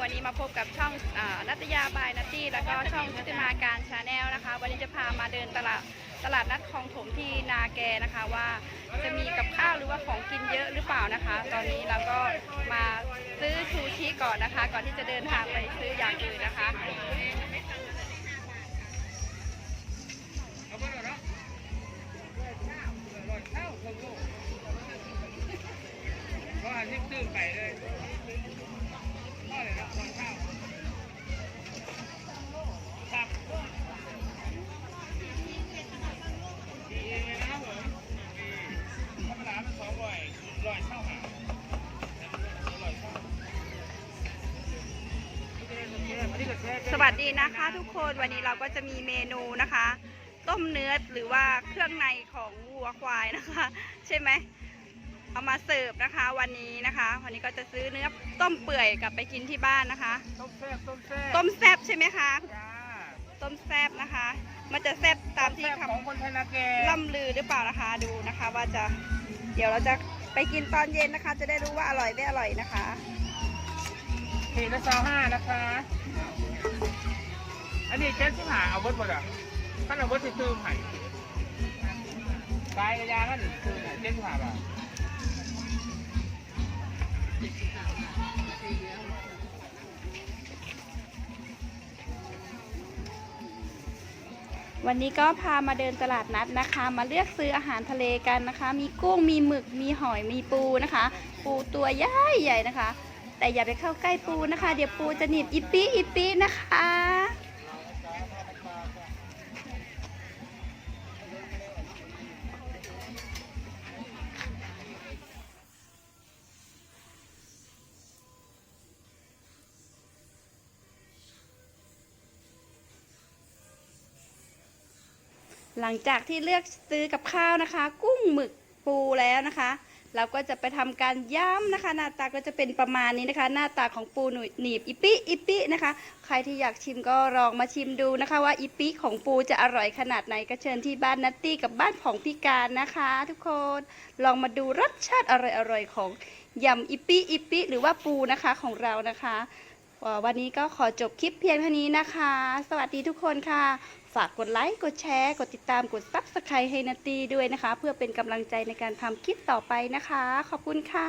วันนี้มาพบกับช่องอนัตยาบายนัตตี้แล้วก็ช่องชุติมาการชาแนลนะคะ วันนี้จะพามาเดินตลาดตลาดนัดคลองถมที่นาแกนะคะว่าจะมีกับข้าวหรือว่าของกินเยอะหรือเปล่านะคะ ตอนนี้เราก็มาซื้อชูชีก่อนนะคะ ก่อนที่จะเดินทางไปซื้ออย่างอื่นนะคะก็หันยิ่งตื้นไปเลย สวัสดีนะคะทุกคนวันนี้เราก็จะมีเมนูนะคะ ต้มเนื้อหรือว่าเครื่องในของวัวควายนะคะ ใช่ไหม เอามาเสิร์ฟนะคะ วันนี้นะคะ วันนี้ก็จะซื้อเนื้อต้มเปื่อยกลับไปกินที่บ้านนะคะ ต้มแซ่บต้มแซ่บต้มแซ่บใช่ไหมคะ จ้าต้มแซ่บนะคะ มันจะแซ่บตามที่ต้แซ่บคของคนไทยนาแกำล่ำลือหรือเปล่านะคะดูนะคะ ว่าจะเดี๋ยวเราจะไปกินตอนเย็นนะคะ จะได้รู้ว่าอร่อยไม่อร่อยนะคะขีดละซาวห้านะคะ อันนี้เจ๊สิหาเอาเบิร์ดหมดอะท่านเอาเบิร์ดซื้อไผ่กายกระยากันคือเจ๊สิหาบาท วันนี้ก็พามาเดินตลาดนัดนะคะ มาเลือกซื้ออาหารทะเลกันนะคะ มีกุ้งมีหมึกมีหอยมีปูนะคะ ปูตัวใหญ่ใหญ่นะคะ แต่อย่าไปเข้าใกล้ปูนะคะ เดี๋ยวปูจะหนีบอิปปี้อิปปี้นะคะ หลังจากที่เลือกซื้อกับข้าวนะคะ กุ้งหมึกปูแล้วนะคะ เราก็จะไปทำการย้ำนะคะ หน้าตาก็จะเป็นประมาณนี้นะคะ หน้าตาของปูหนุ่ยหนีบอิปิอิปินะคะ ใครที่อยากชิมก็ลองมาชิมดูนะคะ ว่าอิปิของปูจะอร่อยขนาดไหนก็เชิญที่บ้านนัตตี้กับบ้านของพี่การนะคะ ทุกคนลองมาดูรสชาติอร่อยๆของยำอิปิอิปิหรือว่าปูนะคะของเรานะคะ วันนี้ก็ขอจบคลิปเพียงเท่านี้นะคะ สวัสดีทุกคนค่ะ ฝากกดไลค์ กดแชร์ กดติดตาม กดซับสไครต์ให้นาตีด้วยนะคะ เพื่อเป็นกำลังใจในการทำคลิปต่อไปนะคะ ขอบคุณค่ะ